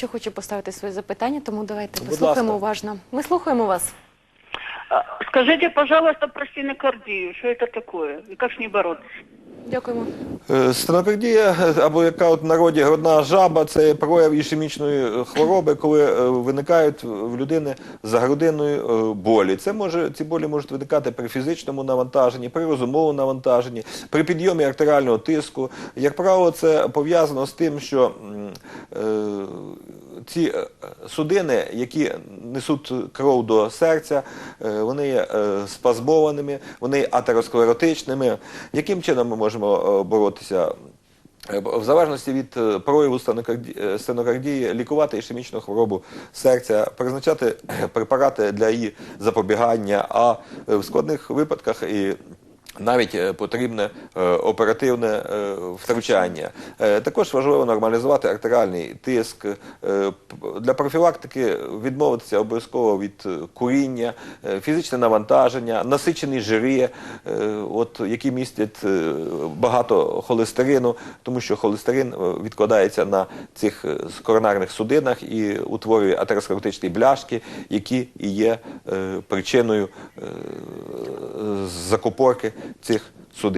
ще хоче поставити своє запитання, тому давайте Будь послухаємо ласка. уважно. Ми слухаємо вас. А, Скажите, пожалуйста, про стенокардию. Что это такое? И как с ней бороться? Дякуємо. Е, Стенокардія, е, або яка от в народі грудна жаба, це прояв ішемічної е, хвороби, коли е, виникають в людини за грудиною е, болі. Це може ці болі можуть виникати при фізичному навантаженні, при розумовому навантаженні, при підйомі артеріального тиску. Як правило, це пов'язано з тим, що м, е, ці е, судини, які несуть кров до серця, е, вони є е, спазмованими, вони атеросклеротичними. Яким чином ми можемо боротися? В залежності від прояву стенокарді- стенокардії лікувати ішемічну хворобу серця, призначати препарати для її запобігання, а в складних випадках і навіть е, потрібне е, оперативне е, втручання. Також важливо нормалізувати артеріальний тиск. Для профілактики відмовитися обов'язково від куріння, фізичне навантаження, насичені жири, е, от, які містять багато холестерину, тому що холестерин відкладається на цих коронарних судинах і утворює атеросклеротичні бляшки, які є причиною закупорки цих.